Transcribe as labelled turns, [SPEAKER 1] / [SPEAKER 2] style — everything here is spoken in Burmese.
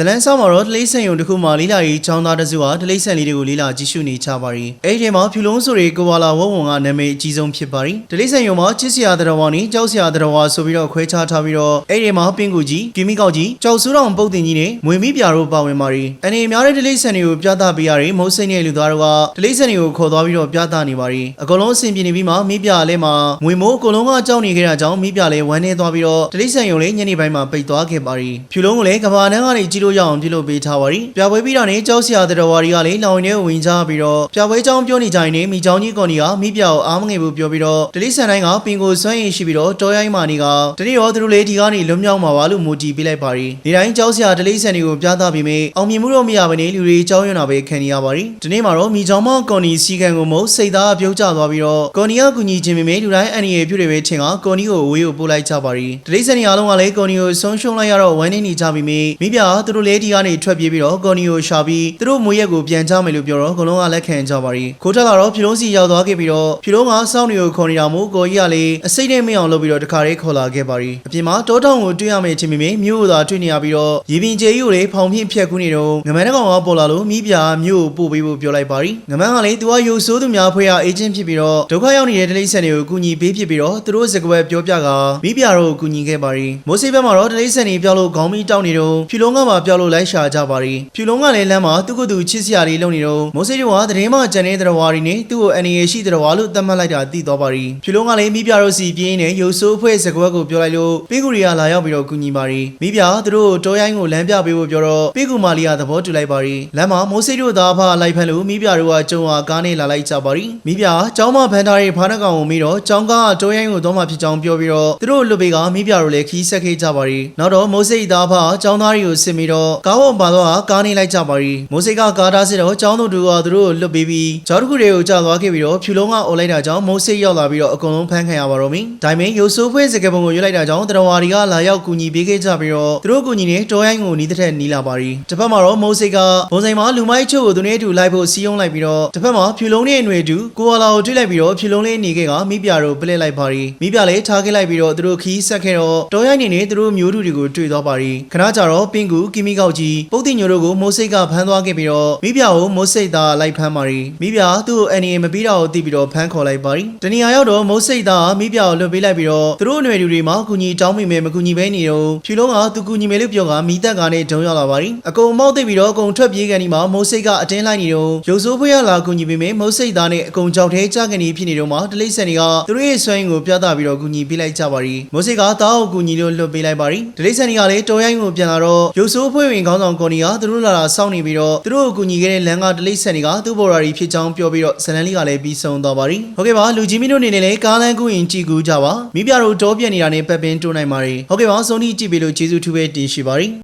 [SPEAKER 1] ဇလန်ဆောင်မှာတော့တလိဆန်ယုံတစ်ခုမှာလေးလာရေးချောင်းသားတစ်စုဟာတလိဆန်လေးတွေကိုလေးလာကြည့်ရှုနေကြပါရီအဲ့ဒီထဲမှာဖြူလုံးဆိုတဲ့ကိုဝါလာဝုံဝုံကနာမည်အကြီးဆုံးဖြစ်ပါရီတလိဆန်ယုံမှာချစ်စရာတရဝါနဲ့ကြောက်စရာတရဝါဆိုပြီးတော့ခွဲခြားထားပြီးတော့အဲ့ဒီမှာပင်ကူကြီးကီမီကောက်ကြီးကြောက်ဆူးတော်ပုတ်တင်ကြီးနဲ့မွေမိပြာတို့ပါဝင်ပါရီအနေအများတဲ့တလိဆန်တွေကိုပြသပေးရရီမုတ်စိတ်နဲ့လူသားတို့ကတလိဆန်တွေကိုခေါ်သွားပြီးတော့ပြသနေပါရီအကုန်လုံးအဆင်ပြေနေပြီးမှမိပြလဲမှာမွေမိုးအကုန်လုံးကကြောက်နေခဲ့တာကြောင့်မိပြလဲဝမ်းနေသွားပြီးတော့တလိဆန်ယုံလေးညနေပိုင်းမှာပိတ်သွားခဲ့ပါရီဖြူလုံးကိုလည်းကဘာနန်းကနေကြီးလို့ရအောင်ပြုလုပ်ပေးထားပါရီပြပွဲပြီးတော့နေကြောက်စရာတတော်ဝါရီကလည်းလောင်နေဝင်ကြပြီးတော့ပြပွဲကြောင်းပြောနေကြရင်နေမိချောင်းကြီးကော်နီကမိပြကိုအားမငယ်ဘူးပြောပြီးတော့တလိဆန်တိုင်းကပင်ကိုစွန့်ရင်ရှိပြီးတော့တောရိုင်းမာနီကတတိရောသူတို့လေးဒီကနေလွတ်မြောက်မှာပါလို့မူကြည်ပေးလိုက်ပါရီဒီတိုင်းကြောက်စရာတလိဆန်တွေကိုပြသပြီးမေအောင်မြင်မှုတော့မရဘဲနေလူတွေကြောက်ရွံ့တာပဲခံနေရပါရီဒီနေ့မှာတော့မိချောင်းမကော်နီစီကန်ကိုမဟုတ်စိတ်သားပြုတ်ကျသွားပြီးတော့ကော်နီကကူညီခြင်းမေမေလူတိုင်းအန်ရီပြုတွေပဲထင်ကကော်နီကိုဝေးကိုပို့လိုက်ကြပါရီတလိဆန်တွေအားလုံးကလည်းကော်နီကိုဆုံးရှုံးလိုက်ရတော့ဝမ်းနေနေကြပြီးမေမိပြသူတို့လေးဒီကနေထွက်ပြေးပြီးတော့ကော်နီကိုရှာပြီးသူတို့မွေးရက်ကိုပြန်ကြမယ်လို့ပြောတော့အကုန်လုံးကလက်ခံကြပါရီခိုးထက်လာတော့ဖြူလုံးစီရောက်သွားခဲ့ပြီးတော့ဖြူလုံးကစောင့်နေကိုခေါ်နေတာမို့ကိုကြီးကလည်းအစိတ်နဲ့မအောင်လုပ်ပြီးတော့တခါလေးခေါ်လာခဲ့ပါရီအပြင်မှာတောတောင်ကိုတွေ့ရမယ်ချင်းမိမေမြို့ကိုသာတွေ့နေရပြီးတော့ရေပင်ကျဲကြီးကိုလည်းဖောင်ဖြင့်ဖြတ်ကူးနေတော့ငမန်းတကောင်ကပေါ်လာလို့မိပြမြို့ကိုပို့ပေးဖို့ပြောလိုက်ပါရီငမန်းကလည်းသူကယူဆိုးသူများဖွဲ့ရအေဂျင့်ဖြစ်ပြီးတော့ဒုက္ခရောက်နေတဲ့ဒလိဆန်တွေကိုကူညီပေးဖြစ်ပြီးတော့သူတို့စကွယ်ပြောပြကမိပြတို့ကိုကူညီခဲ့ပါရီမိုးစိဘက်မှာတော့ဒလိဆန်တွေပြောလို့ခေါင်းမီတောက်နေတော့ဖြူလုံးကမှပြောလို့လိုက်ရှာကြပါရီဖြူလုံးကလည်းလမ်းမှာသူ့ကိုယ်သူချစ်စရာလေးလုပ်နေတော့မိုးစိတို့ကသတင်းမှကြံနေတဲ့တော်ဝါရီနဲ့သူ့ကိုအန်ရီရှိတဲ့တော်ဝါလို့သတ်မှတ်လိုက်တာသိသွားပါရီဖြူလုံးကလည်းမိပြတို့စီပြင်းနေယူဆိုးဖွဲ့စကွယ်ကိုပြောလိုက်လို့ပိကူရီကလာရောက်ပြီးတော့ကူညီပါရီမိပြသူတို့တောရိုင်းကိုလမ်းပြပေးဖို့ပြောတော့ပိကူမာလီယာသဘောတူလိုက်ပါရီလမ်းမှာမိုးစိတို့သားဖလိုက်ဖမ်းလို့မိပြတို့ကကြုံအားကားနဲ့လာလိုက်ကြပါရီမိပြကျောင်းမဖန်ထားတဲ့ဖားနှကောင်ကိုမိတော့ကျောင်းကားကတောရိုင်းကိုတော့မှဖြစ်ကြောင်းပြောပြီးတော့သူတို့လွတ်ပေးကမိပြတို့လည်းခီးဆက်ခဲ့ကြပါရီနောက်တော့မိုးစိသားဖကျောင်းသားတွေကိုစစ်ပြီးတော့ကားပေါ်ပါတော့ကားနေလိုက်ကြပါရီမိုးစိကကားသားစစ်တော့ကျောင်းသူတို့ကသူတို့လွတ်ပေးပြီးကျောင်းတစ်ခုတွေကိုကြာသွားခဲ့ပြီးတော့ဖြူလုံးကអော်လိုက်တာကြောင့်မိုးစိရောက်လာပြီးတော့အကုန်လုံးဖမ်းခံရပါတော့မင်းဒါပေမဲ့ရိုဆိုးဖွဲစကပုံကိုရွတ်လိုက်တာကြောင့်တရဝါရီကလာရောက်ကူညီပေးခဲ့ကြပြီးတော့သူတို့ကူညီနေတောရိုင်းကိုနီးတဲ့ထက်နီးလာပါရီတစ်ဖက်မှာတော့မိုးစိကဘုံစိန်မှာလူမိုက်ချို့ကိုသူနဲ့အတူလိုက်ဖို့စီးယုံလိုက်ပြီးတော့တစ်ဖက်မှာဖြူလုံးလေးအຫນွေတူကိုဝါလာကိုတွေ့လိုက်ပြီးတော့ဖြူလုံးလေးနေခဲ့ကမိပြတို့ပလက်လိုက်ပါရီမိပြလည်းထားခဲ့လိုက်ပြီးတော့သူတို့ခီးဆက်ခဲ့တော့တောရိုင်းနေနေသူတို့မျိုးတူတွေကိုတွေ့သွားပါရီခဏကြာတော့ပင်ကူကီ မီကောက်ကြီးပုတ်တင်ညိုတို့ကိုမိုးစိတ်ကဖမ်းသွားခဲ့ပြီးတော့မိပြကိုမိုးစိတ်သားလိုက်ဖမ်းပါရီမိပြသူ့ကိုအန်နီမပြီးတော့သိပြီးတော့ဖမ်းခေါ်လိုက်ပါရီတနေရာရောက်တော့မိုးစိတ်သားမိပြကိုလွတ်ပေးလိုက်ပြီးတော့သူတို့အຫນွေတူတွေမှာကူညီတောင်းမိမယ်မကူညီဘဲနေတော့ဖြူလုံးကသူကူညီမယ်လို့ပြောကမိသက်ကနေဒုံရောက်လာပါရီအကုန်မောက်သိပြီးတော့အကုန်ထွက်ပြေးကန်ဒီမှာမိုးစိတ်ကအတင်းလိုက်နေတော့ရုပ်ဆိုးဖွေးရလာကူညီပေးမယ်မိုးစိတ်သားနဲ့အကုန်ကြောက်သေးကြကန်ဒီဖြစ်နေတော့မှတလိမ့်ဆန်တွေကသူတို့ရဲ့ဆွဲရင်ကိုပြသပြီးတော့ကူညီပေးလိုက်ကြပါရီမိုးစိတ်ကတားကိုကူညီလို့လွတ်ပေးလိုက်ပါရီတလိမ့်ဆန်တွေကလည်းတော်ရိုင်းကိုပြန်လာတော့ရုပ်ဆိုးဖွေးဝင်ခေါင်းဆောင်ကော်နီကသူတို့လာတာစောင့်နေပြီးတော့သူတို့ကိုကူညီခဲ့တဲ့လမ်းကတလိမ့်ဆန်တွေကသူ့ဘော်ရာရီဖြစ်ကြောင်းပြောပြီးတော့ဇလန်လေးကလည်းပြီးဆုံးသွားပါရီဟုတ်ကဲ့ပါလူကြီးမင်းတို့အနေနဲ့လည်းကားလမ်းကူရင်ကြည်ကူကြပါမိပြတို့တောပြက်နေတာနဲ့ပက်ပင်းတိုးနိုင်ပါရီဟုတ်ကဲ့ပါဆုံးထိကြည့်ပေးလို့ကျေးဇူးထူးပဲတင်ရှိပါရီ